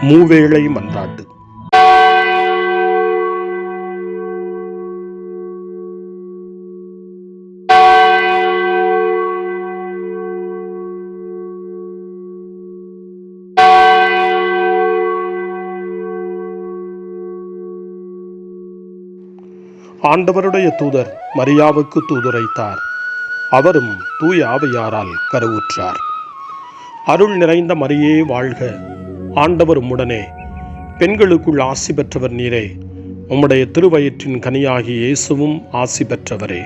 மூவேளை மன்றாட்டு ஆண்டவருடைய தூதர் மரியாவுக்கு தூதுரைத்தார். அவரும் தூய ஆவையாரால் கருவுற்றார். அருள் நிறைந்த மரியே வாழ்க. ஆண்டவர் உடனே பெண்களுக்குள் ஆசி பெற்றவர் நீரே. உம்முடைய திருவயிற்றின் கனியாகி இயேசுவும் ஆசி பெற்றவரே.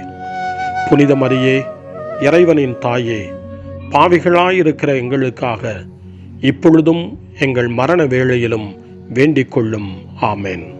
புனித மரியே இறைவனின் தாயே பாவிகளாயிருக்கிற எங்களுக்காக இப்பொழுதும் எங்கள் மரண வேளையிலும் வேண்டிக் கொள்ளும். ஆமேன்.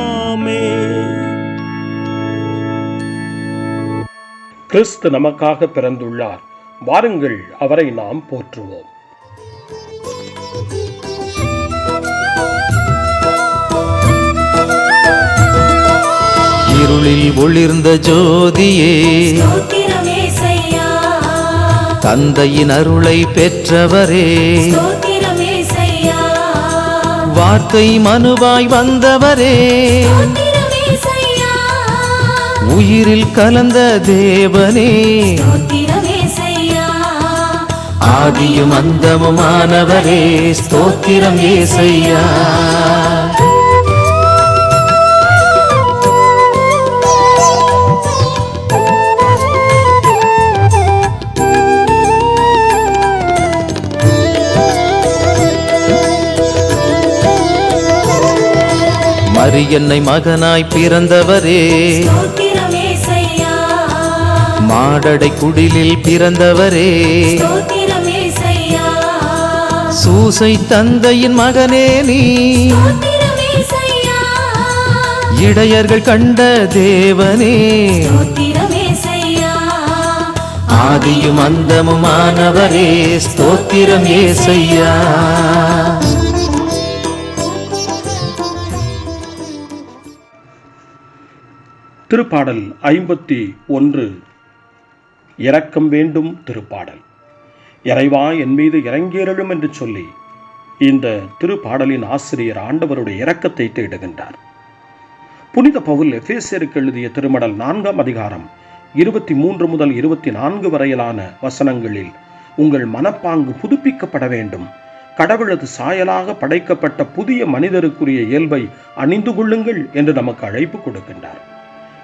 கிறிஸ்து நமக்காக பிறந்துள்ளார். வாருங்கள் அவரை நாம் போற்றுவோம். இருளில் ஒளிர்ந்த ஜோதியே தந்தையின் அருளை பெற்றவரே வார்த்தை மனுவாய் வந்தவரே உயிரில் கலந்த தேவனே. ஆதியும் அந்தமுமானவரே ஸ்தோத்திரம் ஏசையா. மரியன்னை மகனாய் பிறந்தவரே. மாடடை குடிலில் பிறந்தவரே. சூசை தந்தையின் மகனே நீ. இடையர்கள் கண்ட தேவனே. ஆதியும் அந்தமுமானவரே ஸ்தோத்திரம் ஏசையா. திருப்பாடல் ஐம்பத்தி ஒன்று. இரக்கம் வேண்டும் திருப்பாடல். இறைவா என் மீது இறங்கியருளும் என்று சொல்லி இந்த திருப்பாடலின் ஆசிரியர் ஆண்டவருடைய இரக்கத்தை தேடுகின்றார். புனித பவுல் எஃபேசியருக்கு எழுதிய திருமடல் நான்காம் அதிகாரம் இருபத்தி மூன்று முதல் இருபத்தி நான்கு வரையிலான வசனங்களில் உங்கள் மனப்பாங்கு புதுப்பிக்கப்பட வேண்டும். கடவுளது சாயலாக படைக்கப்பட்ட புதிய மனிதருக்குரிய இயல்பை அணிந்து கொள்ளுங்கள் என்று நமக்கு அழைப்பு கொடுக்கின்றார்.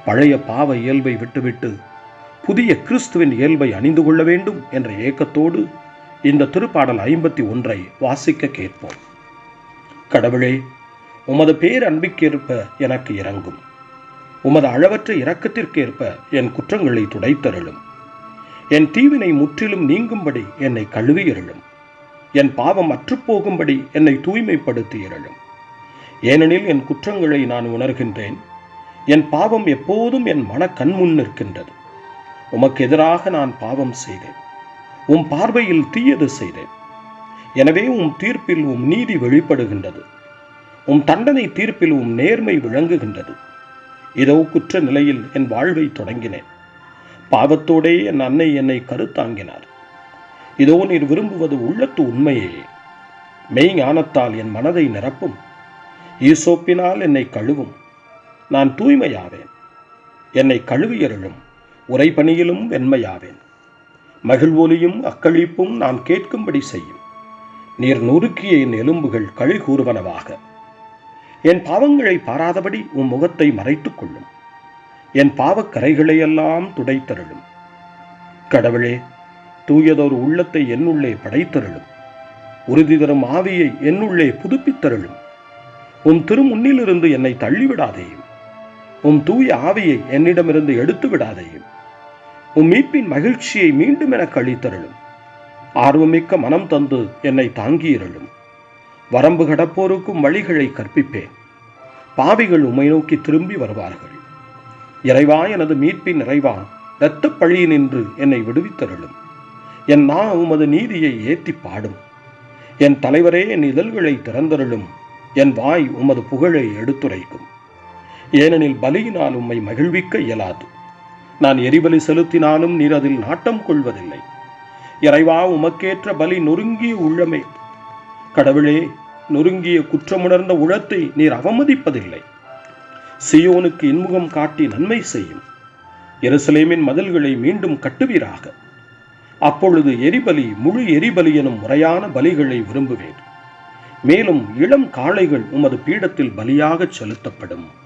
பழைய பாவ இயல்பை விட்டுவிட்டு புதிய கிறிஸ்துவின் இயல்பை அணிந்து கொள்ள வேண்டும் என்ற ஏக்கத்தோடு இந்த திருப்பாடல் ஐம்பத்தி ஒன்றை வாசிக்க கேட்போம். கடவுளே உமது பேர் அன்பிற்கேற்ப எனக்கு இறங்கும் உமது அளவற்ற இரக்கத்திற்கேற்ப என் குற்றங்களை துடைத்தருளும். என் தீவினை முற்றிலும் நீங்கும்படி என்னை கழுவியருளும். என் பாவம் அற்றுப்போகும்படி என்னை தூய்மைப்படுத்தியருளும். ஏனெனில் என் குற்றங்களை நான் உணர்கின்றேன். என் பாவம் எப்போதும் என் மன கண்முன் நிற்கின்றது. உமக்கு எதிராக நான் பாவம் செய்தேன். உம் பார்வையில் தீயது செய்தேன். எனவே உம் தீர்ப்பில் உம் நீதி வெளிப்படுகின்றது. உம் தண்டனை தீர்ப்பில் உம் நேர்மை விளங்குகின்றது. இதோ குற்ற நிலையில் என் வாழ்வை தொடங்கினேன். பாவத்தோடே என் அன்னை என்னை கருத்தாங்கினார். இதோ நீர் விரும்புவது உள்ளத்து உண்மையே. மெய் ஞானத்தால் என் மனதை நிரப்பும். ஈசோப்பினால் என்னை கழுவும். நான் தூய்மையாவேன். என்னை கழுவியருளும் உரைபணியிலும் வெண்மையாவேன். மகிழ்வொலியும் அக்களிப்பும் நான் கேட்கும்படி செய்யும். நீர் நொறுக்கிய என் எலும்புகள் களி கூறுவனவாக என் பாவங்களை பாராதபடி உம் முகத்தை மறைத்துக் கொள்ளும். என் பாவக்கரைகளையெல்லாம் துடைத்தருளும். கடவுளே தூயதோர் உள்ளத்தை என்னுள்ளே படைத்தருளும். உறுதி தரும் ஆவியை என்னுள்ளே புதுப்பித்தருளும். உம் திருமுன்னிலிருந்து என்னை தள்ளிவிடாதேயும். உம் தூய ஆவியை என்னிடமிருந்து எடுத்து விடாதேயும் உம் மீட்பின் மகிழ்ச்சியை மீண்டும் எனக்கு அளித்தருளும் ஆர்வமிக்க மனம் தந்து என்னை தாங்கியிருளும். வரம்பு கடப்போருக்கும் வழிகளை கற்பிப்பேன். பாவிகள் உம்மை நோக்கி திரும்பி வருவார்கள். இறைவா எனது மீட்பின் நிறைவா இரத்தப் பழியினின்று என்னை விடுவித்தருளும். என் நா உமது நீதியை ஏத்தி பாடும். என் தலைவரே என் இதழ்களை திறந்தருளும். என் வாய் உமது புகழை எடுத்துரைக்கும். ஏனெனில் பலியினால் உம்மை மகிழ்விக்க இயலாது. நான் எரிபலி செலுத்தினாலும் நீர் அதில் நாட்டம் கொள்வதில்லை. இறைவா உமக்கேற்ற பலி நொறுங்கிய உள்ளமே. கடவுளே நொறுங்கிய குற்றமுணர்ந்த உளத்தை நீர் அவமதிப்பதில்லை. சியோனுக்கு இன்முகம் காட்டி நன்மை செய்யும். எருசலேமின் மதில்களை மீண்டும் கட்டுவீராக. அப்பொழுது எரிபலி முழு எரிபலி எனும் முறையான பலிகளை விரும்புவேன். மேலும் இளம் காளைகள் உமது பீடத்தில் பலியாகச் செலுத்தப்படும்.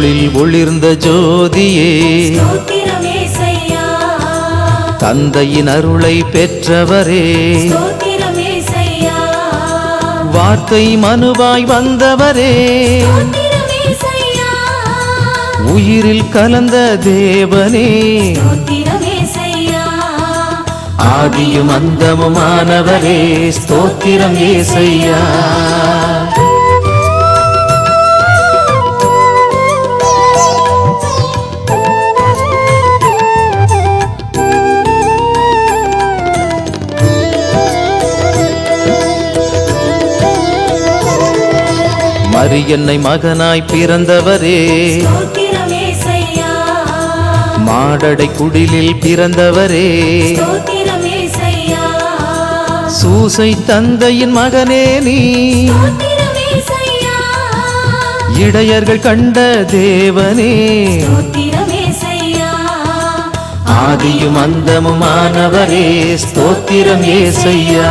இருளில் ஒளிர்ந்த ஜோதியே. தந்தையின் அருளை பெற்றவரே. வார்த்தை மனுவாய் வந்தவரே. உயிரில் கலந்த தேவனே. ஆதியும் அந்தமுமானவரே. ஸ்தோத்திரம் ஏசையா மரியன்னை மகனாய் பிறந்தவரே. மாடடை குடிலில் பிறந்தவரே. சூசை தந்தையின் மகனே நீ. இடையர்கள் கண்ட தேவனே. ஆதியும் அந்தமுமானவரே ஸ்தோத்திரம் ஏசையா.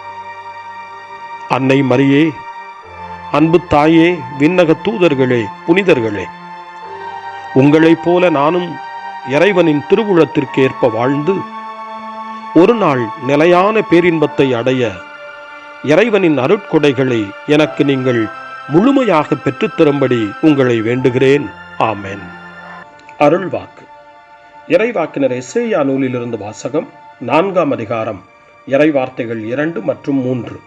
அன்னை மரியே அன்பு தாயே விண்ணக தூதர்களே புனிதர்களே. உங்களைப் போல நானும் இறைவனின் திருவுளத்திற்கு ஏற்ப வாழ்ந்து ஒரு நாள் நிலையான பேரின்பத்தை அடைய இறைவனின் அருட்கொடைகளை எனக்கு நீங்கள் முழுமையாக பெற்றுத்தரும்படி உங்களை வேண்டுகிறேன். ஆமென். அருள்வாக்கு. இறைவாக்கினர் எஸ்ஏயா நூலிலிருந்து வாசகம் நான்காம் அதிகாரம் இறைவார்த்தைகள் இரண்டு மற்றும் மூன்று.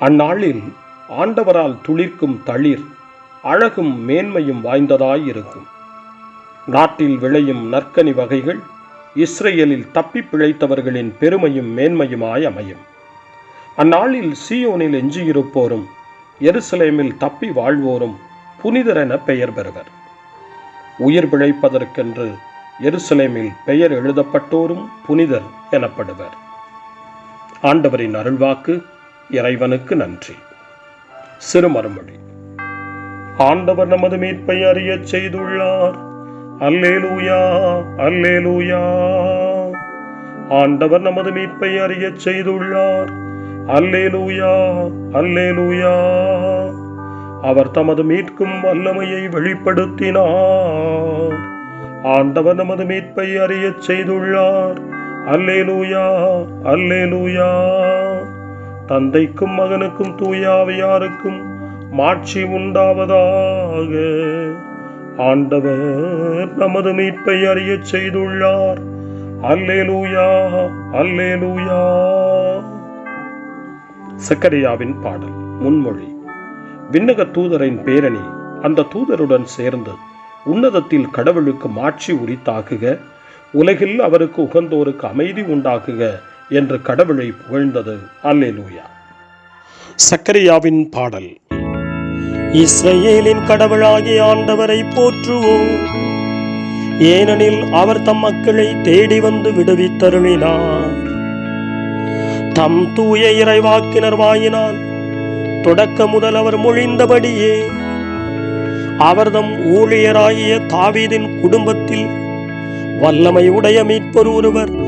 அந்நாளில் ஆண்டவரால் துளிர்க்கும் தளிர் அழகும் மேன்மையும் வாய்ந்ததாயிருக்கும். நாட்டில் விளையும் நற்கனி வகைகள் இஸ்ரேலில் தப்பி பிழைத்தவர்களின் பெருமையும் மேன்மையுமாய் அமையும். அந்நாளில் சீயோனில் எஞ்சியிருப்போரும் எருசலேமில் தப்பி வாழ்வோரும் புனிதரென பெயர் பெறுவர். உயிர் பிழைப்பதற்கென்று எருசலேமில் பெயர் எழுதப்பட்டோரும் புனிதர் எனப்படுவர். ஆண்டவரின் அருள்வாக்கு இறைவனுக்கு நன்றி. சிறுமறுமொழி. ஆண்டவர் நமது மீட்பை அறியச் செய்துள்ளார். அல்லேலூயா அல்லேலூயா. ஆண்டவர் நமது மீட்பை அறியச் செய்துள்ளார். அல்லேலூயா அல்லேலூயா. அவர் தமது மீட்கும் வல்லமையை வெளிப்படுத்தினார். ஆண்டவர் நமது மீட்பை அறியச் செய்துள்ளார். அல்லேலூயா அல்லேலூயா. தந்தைக்கும் மகனுக்கும் தூயாவையாருக்கும் மாட்சி உண்டாவதாக. ஆண்டவர் நமது மீட்பை அறியச் செய்துள்ளார். அல்லேலூயா அல்லேலூயா. சக்கரியாவின் பாடல் முன்மொழி. விண்ணக தூதரின் பேரணி அந்த தூதருடன் சேர்ந்து உன்னதத்தில் கடவுளுக்கு மாட்சி உரித்தாக்குக உலகில் அவருக்கு உகந்தோருக்கு அமைதி உண்டாக்குக என்று கடவுளை புகழ்ந்தது. அல்லேலூயா. சக்கரியாவின் பாடல். இஸ்ரேலின் கடவுளாகிய ஆண்டவரை போற்றுவோம். ஏனெனில் அவர் தம் மக்களை தேடி வந்து விடுவித்தருளினார். தம் தூய இறைவாக்கினர் வாயினால் தொடக்க முதல் அவர் மொழிந்தபடியே அவர்தம் ஊழியராகிய தாவீதின் குடும்பத்தில் வல்லமை உடைய மீட்பர் ஒருவர்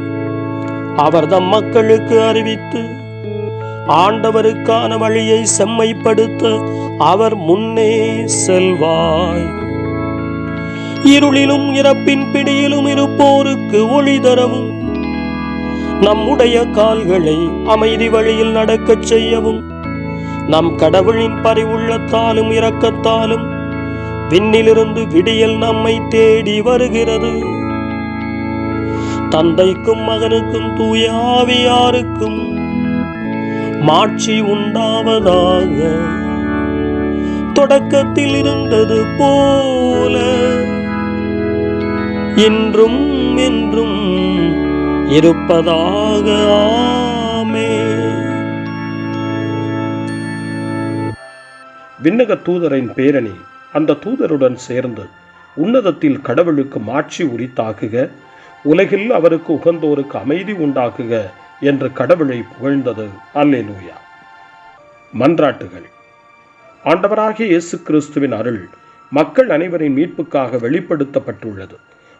அவர்தம் மக்களுக்கு அறிவித்து ஆண்டவருக்கான வழியை செம்மைப்படுத்த அவர் முன்னே செல்வாய். இருளிலும் இறப்பின் பிடியிலும் இருப்போருக்கு ஒளி தரவும் நம்முடைய கால்களை அமைதி வழியில் நடக்கச் செய்யவும் நம் கடவுளின் பரிவுள்ளத்தாலும் இரக்கத்தாலும் விண்ணிலிருந்து விடியல் நம்மை தேடி வருகிறது. தந்தைக்கும் மகனுக்கும் தூயாவியாருக்கும் மாட்சி உண்டாவதாக. தொடக்கத்தில் இருந்தது போல என்றும் என்றும் இருப்பதாக. ஆமே. விண்ணக தூதரின் பேரணி அந்த தூதருடன் சேர்ந்து உன்னதத்தில் கடவுளுக்கு மாட்சி உரித்தாக்குக உலகில் அவருக்கு உகந்தோருக்கு அமைதி உண்டாக்குக என்று கடவுளை புகழ்ந்தது. அல்லேலூயா. மன்றாட்டுகள். ஆண்டவராகிய இயேசு கிறிஸ்துவின் அருள் மக்கள் அனைவரின் மீட்புக்காக வெளிப்படுத்தப்பட்டுள்ளது.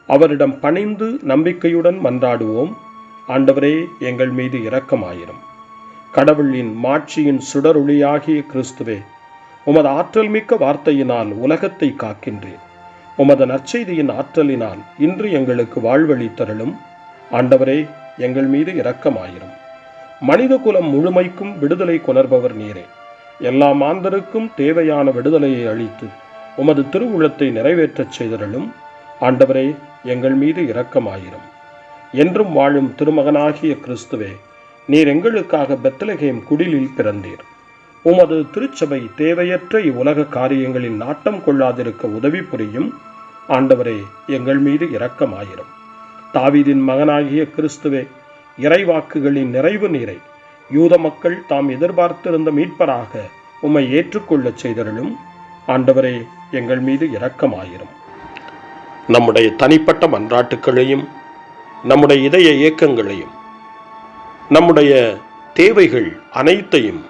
அவரிடம் பணிந்து நம்பிக்கையுடன் மன்றாடுவோம். ஆண்டவரே எங்கள் மீது இரக்கமாயிரும். கடவுளின் மாட்சியின் சுடரொளியாகிய கிறிஸ்துவே உமது ஆற்றல் மிக்க வார்த்தையினால் உலகத்தை காக்கின்றேன். உமது நற்செய்தியின் ஆற்றலினால் இன்று எங்களுக்கு வாழ்வழித்தருளும். ஆண்டவரே எங்கள் மீது இரக்கமாயிரும். மனித குலம் முழுமைக்கும் விடுதலை கொணர்பவர் நீரே. எல்லா மாந்தருக்கும் தேவையான விடுதலையை அளித்து உமது திருவுளத்தை நிறைவேற்றச் செய்தருளும். ஆண்டவரே எங்கள் மீது இரக்கமாயிரும். என்றும் வாழும் திருமகனாகிய கிறிஸ்துவே நீர் எங்களுக்காக பெத்தலகேம் குடிலில் பிறந்தீர். உமது திருச்சபை தேவையற்ற இவ்வுலக காரியங்களில் நாட்டம் கொள்ளாதிருக்க உதவி புரியும். ஆண்டவரே எங்கள் மீது இரக்கமாயிரும். தாவீதின் மகனாகிய கிறிஸ்துவே இறைவாக்குகளின் நிறைவு நீரை யூத மக்கள் தாம் எதிர்பார்த்திருந்த மீட்பராக உம்மை ஏற்றுக்கொள்ளச் செய்தருளும். ஆண்டவரே எங்கள் மீது இரக்கமாயிரும். நம்முடைய தனிப்பட்ட மன்றாட்டுக்களையும் நம்முடைய இதய இயக்கங்களையும் நம்முடைய தேவைகள் அனைத்தையும்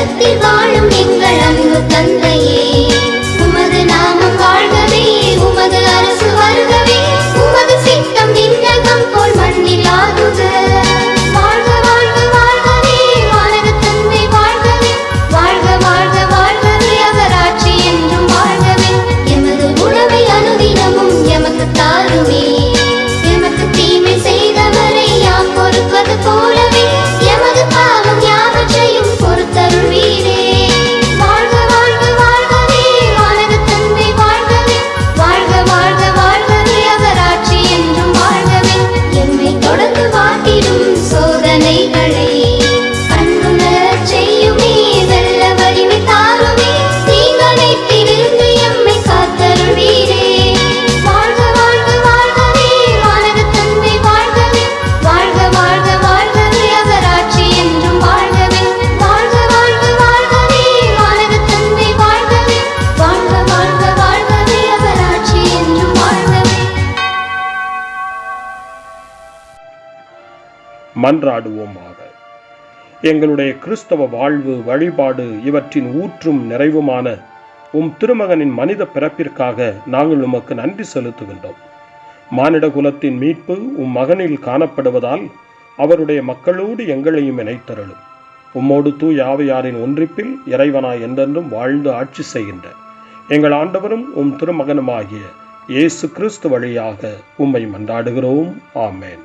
உலகத்தில் வாழும் எங்கள் அன்பு தந்தையே. உமது நாமம் வாழ்கவே உமது அரசு வருகவே உமது சித்தம் விண்ணகம் போல் மண்ணில் ஆகுது. மன்றாடுவோமாக. எங்களுடைய கிறிஸ்தவ வாழ்வு வழிபாடு இவற்றின் ஊற்றும் நிறைவுமான உம் திருமகனின் மனித பிறப்பிற்காக நாங்கள் உமக்கு நன்றி செலுத்துகின்றோம். மானிட குலத்தின் மீட்பு உம் மகனில் காணப்படுவதால் அவருடைய மக்களோடு எங்களையும் இணைத்தருளும். உம்மோடு தூய் ஆவையாரின் ஒன்றிப்பில் இறைவனாய் என்றென்றும் வாழ்ந்து ஆட்சி செய்கின்ற எங்கள் ஆண்டவரும் உம் திருமகனுமாகிய இயேசு கிறிஸ்து வழியாக உம்மை மன்றாடுகிறோம். ஆமேன்.